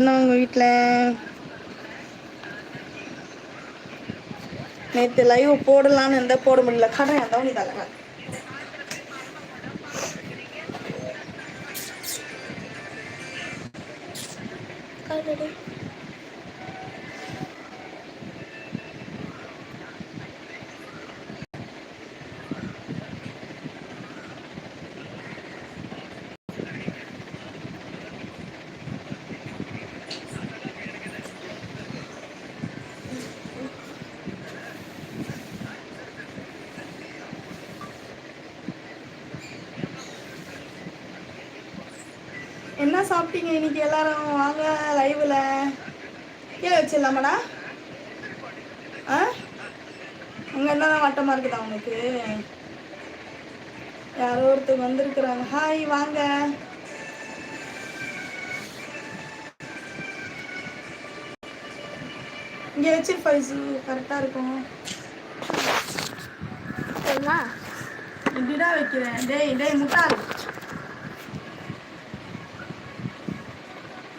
என்ன உங்க நேற்று நேத்து லைவ் போடலான்னு இருந்த போட முடியல. கடன் எந்த தலக தலை என்ன சாப்பிட்டீங்க இன்னைக்கு எல்லாரும்? வாங்க லைவ்ல கீழே வச்சிடலாமாடா? ஆ? அங்க என்னதான் வட்டமா இருக்குதா உனக்கு? யாரோ ஒருத்தர் வந்திருக்கிறாங்க. ஹாய் வாங்க. இங்க வச்சு ஃபைசு கரெக்டா இருக்கும். இப்படிடா வைக்கிறேன். டேய் டேய் முட்டாள்.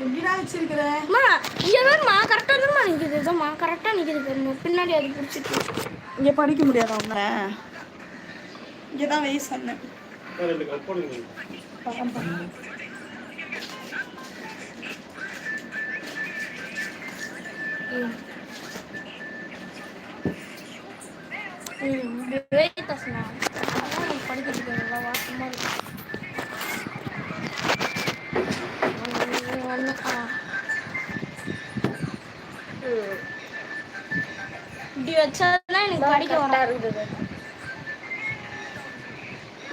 எப்படிடா வச்சிருக்கிற? அம்மா இங்கே தான்மா கரெக்டாக தான்மா நிற்கிது இதம்மா கரெக்டாக நிற்கிது பாருங்க. பின்னாடி அது பிடிச்சிட்டு இங்க படிக்க முடியாதா உங்களை இங்கே தான் வெய் சொன்னேன். ம். இப்படி வச்சாதான் எனக்கு படிக்க வரா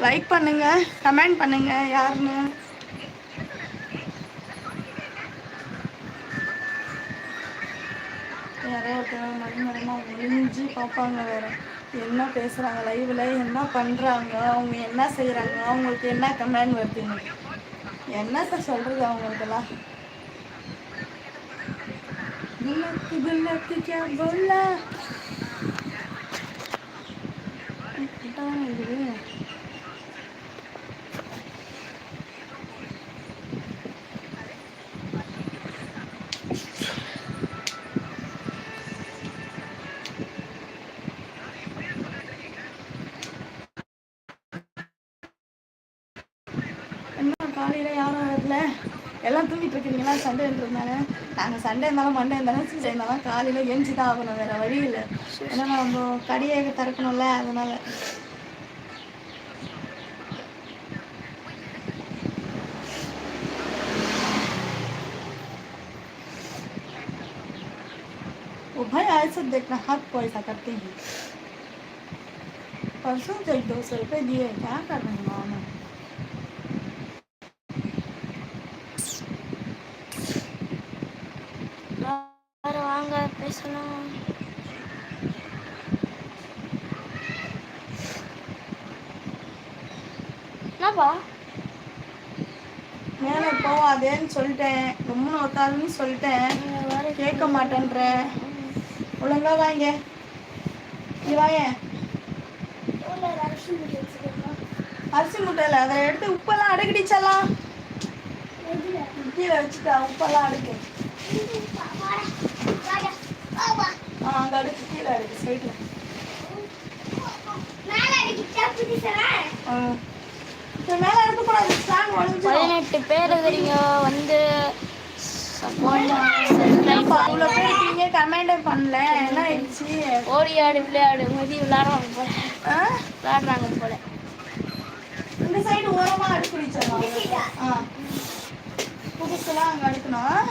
லைக் பண்ணுங்க கமெண்ட் பண்ணுங்க யாருன்னு. யாரோ ஒருத்தர் மறுமணமாக ஒளிஞ்சு பார்ப்பாங்க வேற. என்ன பேசுகிறாங்க லைவில் என்ன பண்ணுறாங்க அவங்க என்ன செய்கிறாங்க அவங்களுக்கு என்ன கமெண்ட் வருதுன்னு. என்னத்த சொல்கிறது அவங்களுக்கெல்லாம்? குல்லக்கு குல்லக்கு கே போலா இது. காலையில் யாரும் வரல. எல்லாம் தூங்கிட்டு இருக்கிறீங்களா சண்டேன்றதுனால நாங்கள் சண்டே இருந்தாலும் மண்டே இருந்தாலும் சண்டே இருந்தாலும் காலையில் எஞ்சி தான் ஆகணும் வேறு வழி இல்லை ஏன்னா நம்ம கடையை திறக்கணும்ல அதனால वो भाई ऐसे देखना हाथ पैसा करते हैं परसों तो एक दो सौ रुपये दिए क्या कर रहे हैं मामा பேசலாம் என்னப்பா? மேலே சொல்லிட்டேன். ரொம்ப உட்காருன்னு சொல்லிட்டேன். கேட்க மாட்டேன்ற. ஒழுங்கா வாங்க. நீ வாங்க. அரிசி முட்டையில் அதை எடுத்து உப்பெல்லாம் அடுக்கடிச்சலாம் கீழே வச்சுட்டா உப்பெல்லாம் அடுக்கு. அங்கே அடுக்கு கீழே அடுக்கு சைடில் பதினெட்டு பேர் இருக்கிறீங்க வந்து அவ்வளோ பேர் இருக்கீங்க கமெண்டே பண்ணல என்ன ஆயிடுச்சு? ஓடி ஆடு விளையாடு மதி விளையாடுறாங்க போல. ஆ? விளையாடுறாங்க போல. இந்த சைடு ஓரமாக அடுக்கி வச்சிடலாம் ஆ. புதுசுலாம் அங்கே அடுக்கணும்.